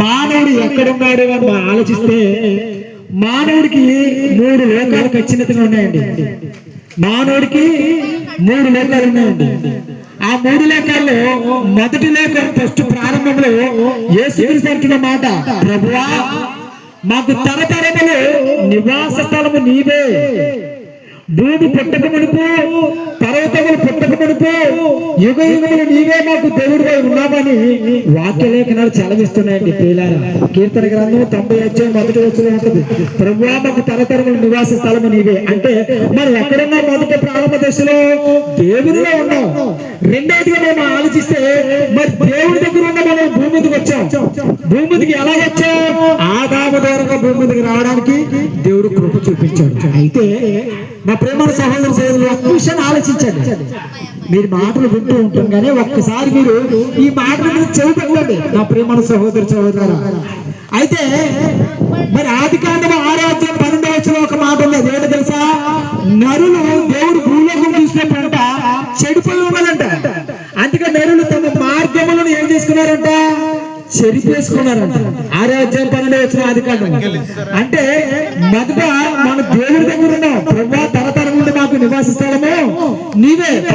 మానవుడు ఎక్కడున్నాడు అని ఆలోచిస్తే మానవుడికి మూడు లోకాలు ఖచ్చితంగా ఉన్నాయండి. మానవుడికి మూడు లోకాలు ఉన్నాయండి. ఆ మూడు లేఖల్లో మొదటి లేఖ ఫస్ట్ ప్రారంభంలో యేసుక్రీస్తు అంటున్న మాట ప్రభువా మాకు తరతరములు నివాస స్థలము నీవే. భూమి పుట్టక మునుపు పర్వతములు పుట్టక మునుపు యుగ యుగములు నీవే మాకు దేవుడిగా ఉన్నామని వాక్యలేఖనాలు చలవిస్తున్నాయండి ప్రియులారా. కీర్తన గ్రంథం తొంభై వచ్చే మొదటి వచ్చిన ఉంటుంది. ప్రభు మాకు తరతరములు నివాస స్థలము నీవే. అంటే మనం ఎక్కడున్నా మొదటి ప్రారంభ దశలో? దేవుడిలో ఉన్నాం రెండవదిగా మేము ఆలోచిస్తే మరి దేవుడి దగ్గర ఉన్న మనం భూమి వచ్చాం. భూమి ఎలా వచ్చాం? ఆదాము ద్వారా భూమి రావడానికి దేవుడు కృప చూపించాడు. అయితే మా ప్రేమ సహోదరు సహోదరు ఆలోచించండి. మీరు మాటలు వింటూ ఉంటాం కానీ ఒక్కసారి మీరు ఈ మాటలు మీరు చెవి నా ప్రేమ సహోదరు సహోదరు అయితే మరి ఆది కాండం ఆరోగ్యం పన్నెండవచ్చిన ఒక మాట ఉన్నది ఏంటో తెలుసా? నరులు దేవుడు భూలోకం చూసినప్పుడంట చెడిపోయి ఉన్నదంట అందుకే నరులు తమ మార్గములను ఏం చేసుకున్నారంట? చెరిపేసుకున్నారంట. ఆరాధ్యం పన్నెండు వచ్చిన ఆది అంటే మొదట మన దేవుడి దగ్గర ఉన్నాం. ప్రభా తరతరం నుండి మాకు నివాసిస్తాడము స్థలము నీవే